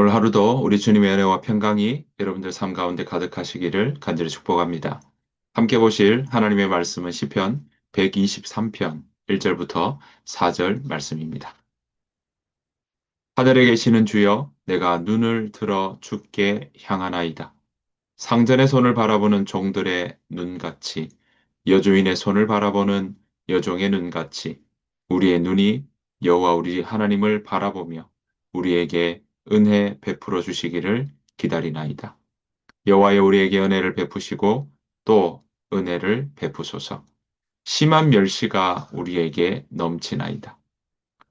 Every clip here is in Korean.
오늘 하루도 우리 주님의 은혜와 평강이 여러분들 삶 가운데 가득하시기를 간절히 축복합니다. 함께 보실 하나님의 말씀은 시편 123편 1절부터 4절 말씀입니다. 하늘에 계시는 주여 내가 눈을 들어 주께 향하나이다. 상전의 손을 바라보는 종들의 눈같이 여주인의 손을 바라보는 여종의 눈같이 우리의 눈이 여호와 우리 하나님을 바라보며 우리에게 은혜 베풀어 주시기를 기다리나이다. 여호와여 우리에게 은혜를 베푸시고 또 은혜를 베푸소서. 심한 멸시가 우리에게 넘치나이다.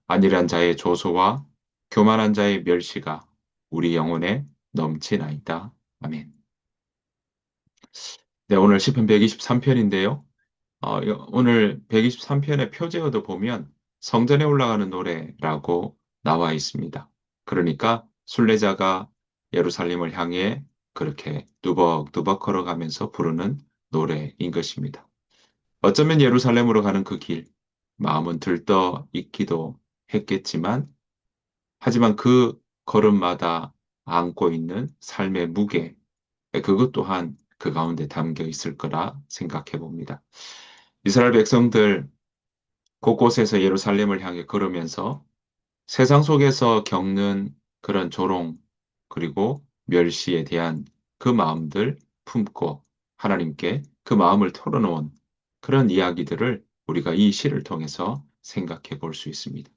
안일한 자의 조소와 교만한 자의 멸시가 우리 영혼에 넘치나이다. 아멘. 네, 오늘 시편 123편인데요. 어, 오늘 123편의 표제어도 보면 성전에 올라가는 노래라고 나와 있습니다. 그러니까 순례자가 예루살렘을 향해 그렇게 뚜벅뚜벅 걸어가면서 부르는 노래인 것입니다. 어쩌면 예루살렘으로 가는 그 길, 마음은 들떠 있기도 했겠지만, 하지만 그 걸음마다 안고 있는 삶의 무게, 그것 또한 그 가운데 담겨 있을 거라 생각해 봅니다. 이스라엘 백성들 곳곳에서 예루살렘을 향해 걸으면서 세상 속에서 겪는 그런 조롱, 그리고 멸시에 대한 그 마음들 품고 하나님께 그 마음을 털어놓은 그런 이야기들을 우리가 이 시를 통해서 생각해 볼 수 있습니다.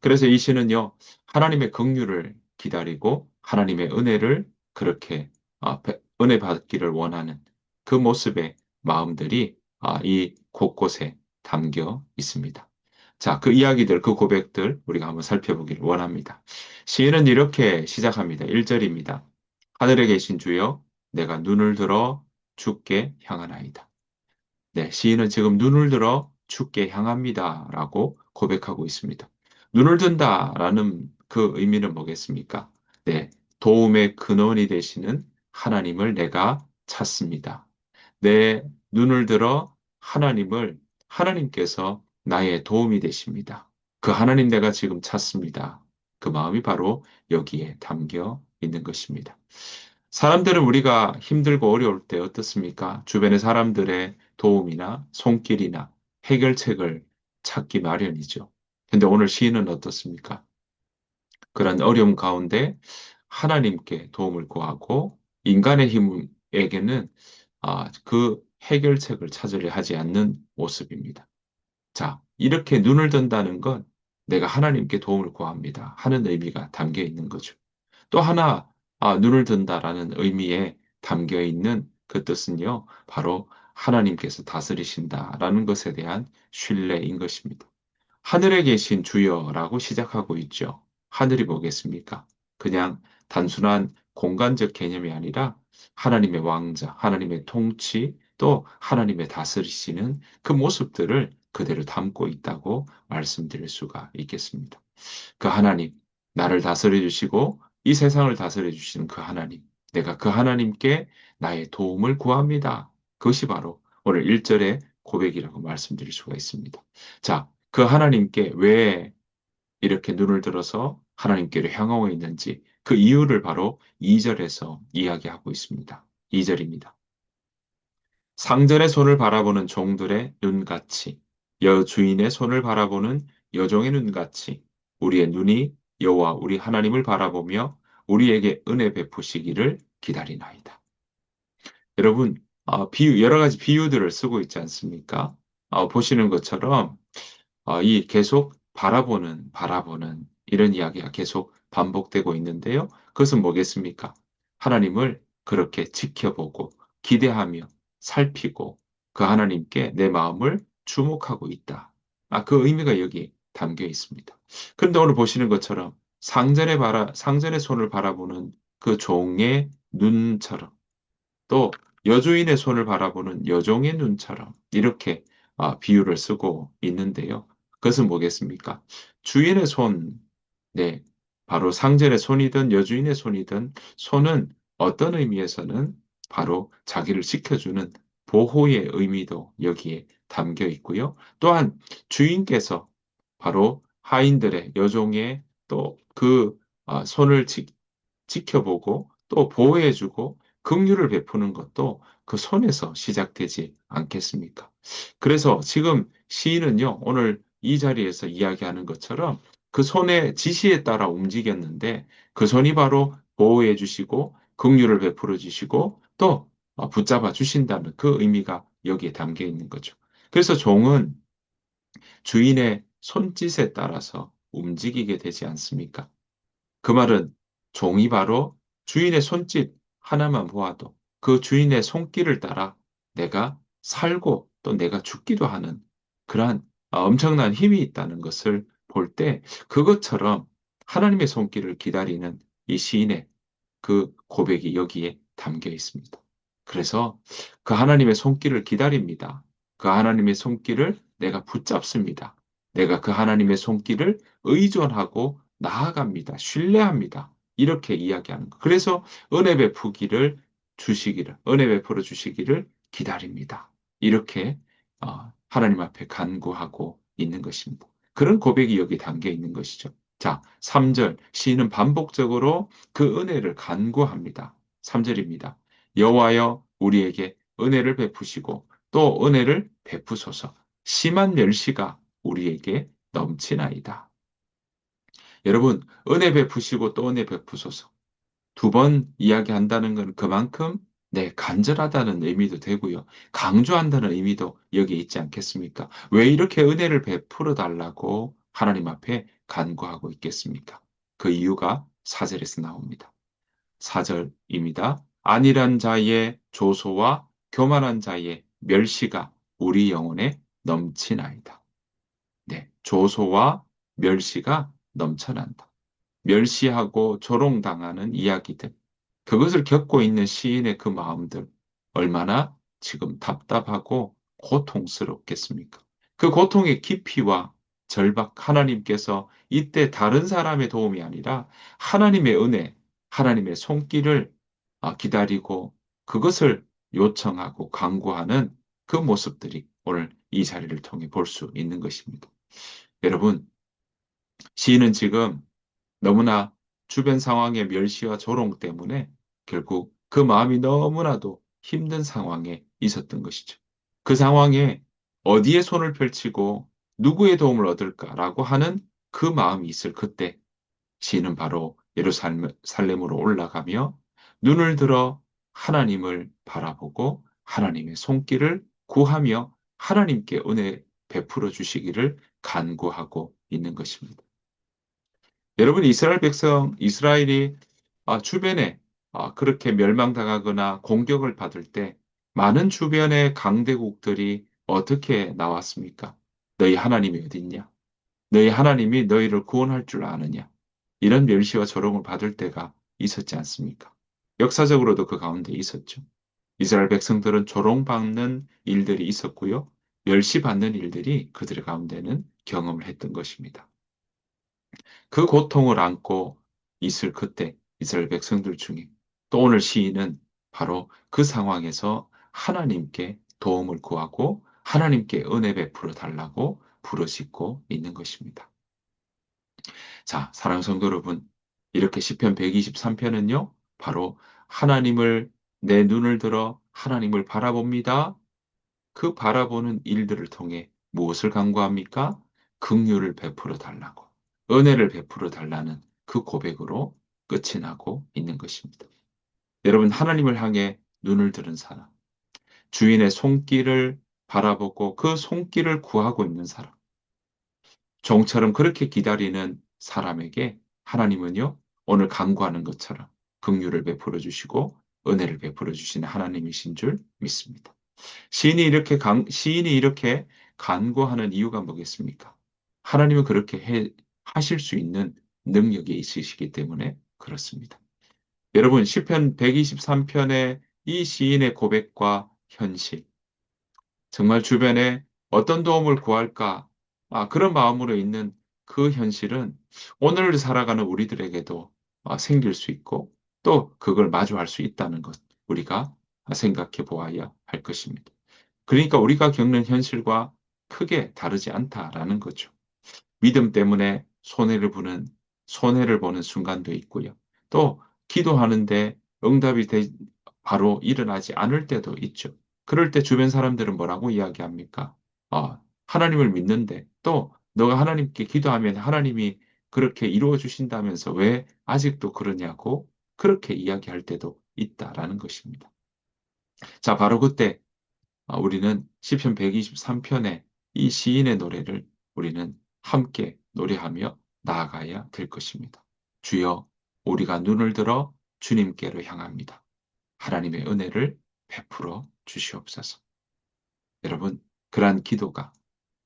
그래서 이 시는요, 하나님의 긍휼을 기다리고 하나님의 은혜를 그렇게 아, 은혜 받기를 원하는 그 모습의 마음들이 아, 이 곳곳에 담겨 있습니다. 자, 그 이야기들, 그 고백들 우리가 한번 살펴보기를 원합니다. 시인은 이렇게 시작합니다. 1절입니다. 하늘에 계신 주여, 내가 눈을 들어 주께 향하나이다. 네, 시인은 지금 눈을 들어 주께 향합니다. 라고 고백하고 있습니다. 눈을 든다 라는 그 의미는 뭐겠습니까? 네, 도움의 근원이 되시는 하나님을 내가 찾습니다. 내 눈을 들어 하나님을 하나님께서 나의 도움이 되십니다. 그 하나님 내가 지금 찾습니다. 그 마음이 바로 여기에 담겨 있는 것입니다. 사람들은 우리가 힘들고 어려울 때 어떻습니까? 주변의 사람들의 도움이나 손길이나 해결책을 찾기 마련이죠. 근데 오늘 시인은 어떻습니까? 그런 어려움 가운데 하나님께 도움을 구하고 인간의 힘에게는 아, 그 해결책을 찾으려 하지 않는 모습입니다. 자, 이렇게 눈을 든다는 건 내가 하나님께 도움을 구합니다. 하는 의미가 담겨 있는 거죠. 또 하나, 아, 눈을 든다라는 의미에 담겨 있는 그 뜻은요, 바로 하나님께서 다스리신다라는 것에 대한 신뢰인 것입니다. 하늘에 계신 주여라고 시작하고 있죠. 하늘이 뭐겠습니까? 그냥 단순한 공간적 개념이 아니라 하나님의 왕자, 하나님의 통치, 또 하나님의 다스리시는 그 모습들을 그대로 담고 있다고 말씀드릴 수가 있겠습니다. 그 하나님, 나를 다스려 주시고 이 세상을 다스려 주시는 그 하나님, 내가 그 하나님께 나의 도움을 구합니다. 그것이 바로 오늘 1절의 고백이라고 말씀드릴 수가 있습니다. 자, 그 하나님께 왜 이렇게 눈을 들어서 하나님께로 향하고 있는지 그 이유를 바로 2절에서 이야기하고 있습니다. 2절입니다. 상전의 손을 바라보는 종들의 눈같이 여주인의 손을 바라보는 여종의 눈같이 우리의 눈이 여호와 우리 하나님을 바라보며 우리에게 은혜 베푸시기를 기다리나이다. 여러분, 어, 비유, 여러 가지 비유들을 쓰고 있지 않습니까? 어, 보시는 것처럼 어, 이 계속 바라보는, 바라보는 이런 이야기가 계속 반복되고 있는데요. 그것은 뭐겠습니까? 하나님을 그렇게 지켜보고 기대하며 살피고 그 하나님께 내 마음을 주목하고 있다. 아, 그 의미가 여기 담겨 있습니다. 그런데 오늘 보시는 것처럼 상전의 바라, 상전의 손을 바라보는 그 종의 눈처럼 또 여주인의 손을 바라보는 여종의 눈처럼 이렇게 아, 비유를 쓰고 있는데요. 그것은 뭐겠습니까? 주인의 손, 네, 바로 상전의 손이든 여주인의 손이든 손은 어떤 의미에서는 바로 자기를 지켜주는 보호의 의미도 여기에 담겨 있고요. 또한 주인께서 바로 하인들의 여종의 또 그 손을 지켜보고 또 보호해주고 긍휼을 베푸는 것도 그 손에서 시작되지 않겠습니까? 그래서 지금 시인은요, 오늘 이 자리에서 이야기하는 것처럼 그 손의 지시에 따라 움직였는데 그 손이 바로 보호해 주시고 긍휼을 베풀어 주시고 또 붙잡아 주신다는 그 의미가 여기에 담겨 있는 거죠. 그래서 종은 주인의 손짓에 따라서 움직이게 되지 않습니까? 그 말은 종이 바로 주인의 손짓 하나만 보아도 그 주인의 손길을 따라 내가 살고 또 내가 죽기도 하는 그러한 엄청난 힘이 있다는 것을 볼 때 그것처럼 하나님의 손길을 기다리는 이 시인의 그 고백이 여기에 담겨 있습니다. 그래서 그 하나님의 손길을 기다립니다. 그 하나님의 손길을 내가 붙잡습니다. 내가 그 하나님의 손길을 의존하고 나아갑니다. 신뢰합니다. 이렇게 이야기하는 거. 그래서 은혜 베푸기를 주시기를, 은혜 베풀어 주시기를 기다립니다. 이렇게 어, 하나님 앞에 간구하고 있는 것입니다. 그런 고백이 여기 담겨 있는 것이죠. 자, 3절 시인은 반복적으로 그 은혜를 간구합니다. 3절입니다. 여호와여 우리에게 은혜를 베푸시고 또 은혜를 베푸소서. 심한 멸시가 우리에게 넘치나이다. 여러분, 은혜 베푸시고 또 은혜 베푸소서. 두 번 이야기한다는 건 그만큼 네, 간절하다는 의미도 되고요. 강조한다는 의미도 여기 있지 않겠습니까? 왜 이렇게 은혜를 베풀어 달라고 하나님 앞에 간구하고 있겠습니까? 그 이유가 사절에서 나옵니다. 사절입니다. 안일한 자의 조소와 교만한 자의 멸시가 우리 영혼에 넘치나이다. 네, 조소와 멸시가 넘쳐난다. 멸시하고 조롱당하는 이야기들, 그것을 겪고 있는 시인의 그 마음들, 얼마나 지금 답답하고 고통스럽겠습니까? 그 고통의 깊이와 절박 하나님께서 이때 다른 사람의 도움이 아니라 하나님의 은혜, 하나님의 손길을 아, 기다리고 그것을 요청하고 강구하는 그 모습들이 오늘 이 자리를 통해 볼 수 있는 것입니다. 여러분, 시인은 지금 너무나 주변 상황의 멸시와 조롱 때문에 결국 그 마음이 너무나도 힘든 상황에 있었던 것이죠. 그 상황에 어디에 손을 펼치고 누구의 도움을 얻을까라고 하는 그 마음이 있을 그때 시인은 바로 예루살렘으로 올라가며 눈을 들어 하나님을 바라보고 하나님의 손길을 구하며 하나님께 은혜 베풀어 주시기를 간구하고 있는 것입니다. 여러분 이스라엘 백성 이스라엘이 아, 주변에 아, 그렇게 멸망당하거나 공격을 받을 때 많은 주변의 강대국들이 어떻게 나왔습니까? 너희 하나님이 어디 있냐? 너희 하나님이 너희를 구원할 줄 아느냐? 이런 멸시와 조롱을 받을 때가 있었지 않습니까? 역사적으로도 그 가운데 있었죠. 이스라엘 백성들은 조롱받는 일들이 있었고요. 멸시받는 일들이 그들의 가운데는 경험을 했던 것입니다. 그 고통을 안고 있을 그때 이스라엘 백성들 중에 또 오늘 시인은 바로 그 상황에서 하나님께 도움을 구하고 하나님께 은혜 베풀어 달라고 부르짖고 있는 것입니다. 자, 사랑 성도 여러분, 이렇게 시편 123편은요. 바로 하나님을 내 눈을 들어 하나님을 바라봅니다. 그 바라보는 일들을 통해 무엇을 강구합니까? 긍휼을 베풀어 달라고, 은혜를 베풀어 달라는 그 고백으로 끝이 나고 있는 것입니다. 여러분, 하나님을 향해 눈을 들은 사람, 주인의 손길을 바라보고 그 손길을 구하고 있는 사람, 종처럼 그렇게 기다리는 사람에게 하나님은요, 오늘 강구하는 것처럼 긍휼을 베풀어 주시고 은혜를 베풀어 주시는 하나님이신 줄 믿습니다. 시인이 이렇게 강, 시인이 이렇게 간구하는 이유가 뭐겠습니까? 하나님은 그렇게 해, 하실 수 있는 능력이 있으시기 때문에 그렇습니다. 여러분 시편 123편의 이 시인의 고백과 현실 정말 주변에 어떤 도움을 구할까 아, 그런 마음으로 있는 그 현실은 오늘 살아가는 우리들에게도 아, 생길 수 있고 또 그걸 마주할 수 있다는 것 우리가 생각해 보아야 할 것입니다. 그러니까 우리가 겪는 현실과 크게 다르지 않다라는 거죠. 믿음 때문에 손해를 보는 손해를 보는 순간도 있고요. 또 기도하는데 응답이 되- 바로 일어나지 않을 때도 있죠. 그럴 때 주변 사람들은 뭐라고 이야기합니까? 아, 하나님을 믿는데 또 너가 하나님께 기도하면 하나님이 그렇게 이루어 주신다면서 왜 아직도 그러냐고 그렇게 이야기할 때도 있다라는 것입니다. 자, 바로 그때 아, 우리는 시편 123편의 이 시인의 노래를 우리는 함께 노래하며 나아가야 될 것입니다. 주여, 우리가 눈을 들어 주님께로 향합니다. 하나님의 은혜를 베풀어 주시옵소서. 여러분, 그러한 기도가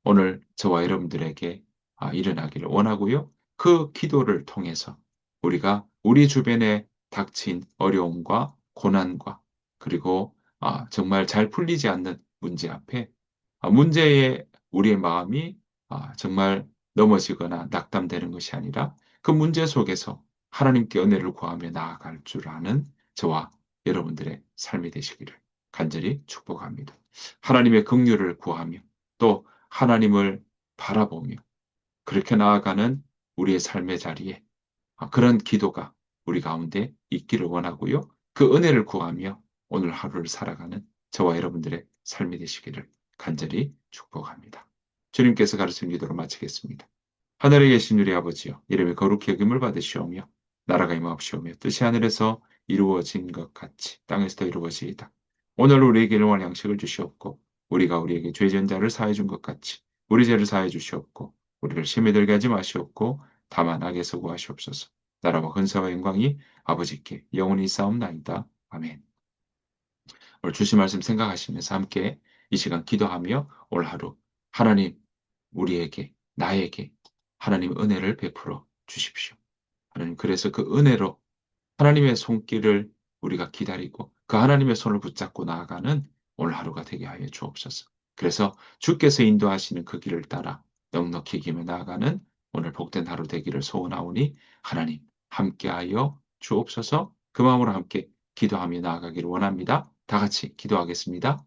오늘 저와 여러분들에게 아, 일어나기를 원하고요. 그 기도를 통해서 우리가 우리 주변에 닥친 어려움과 고난과 그리고 아, 정말 잘 풀리지 않는 문제 앞에 아, 문제에 우리의 마음이 아, 정말 넘어지거나 낙담되는 것이 아니라 그 문제 속에서 하나님께 은혜를 구하며 나아갈 줄 아는 저와 여러분들의 삶이 되시기를 간절히 축복합니다. 하나님의 긍휼을 구하며 또 하나님을 바라보며 그렇게 나아가는 우리의 삶의 자리에 그런 기도가 우리 가운데 있기를 원하고요. 그 은혜를 구하며 오늘 하루를 살아가는 저와 여러분들의 삶이 되시기를 간절히 축복합니다. 주님께서 가르친 기도로 마치겠습니다. 하늘에 계신 우리 아버지여 이름이 거룩히 여김을 받으시오며 나라가 임하옵시오며 뜻이 하늘에서 이루어진 것 같이 땅에서도 이루어지이다. 오늘 우리에게 일용할 양식을 주시옵고 우리가 우리에게 죄전 자를 사해 준 것 같이 우리 죄를 사해 주시옵고 우리를 심히 들게 하지 마시옵고 다만 악에서 구하시옵소서. 나라와 근사와 영광이 아버지께 영원히 싸움나이다. 아멘. 오늘 주신 말씀 생각하시면서 함께 이 시간 기도하며 올 하루 하나님 우리에게 나에게 하나님 은혜를 베풀어 주십시오. 하나님 그래서 그 은혜로 하나님의 손길을 우리가 기다리고 그 하나님의 손을 붙잡고 나아가는 오늘 하루가 되게 하여 주옵소서. 그래서 주께서 인도하시는 그 길을 따라 넉넉히 기며 나아가는 오늘 복된 하루 되기를 소원하오니 하나님 함께하여 주옵소서 그 마음으로 함께 기도하며 나아가기를 원합니다. 다 같이 기도하겠습니다.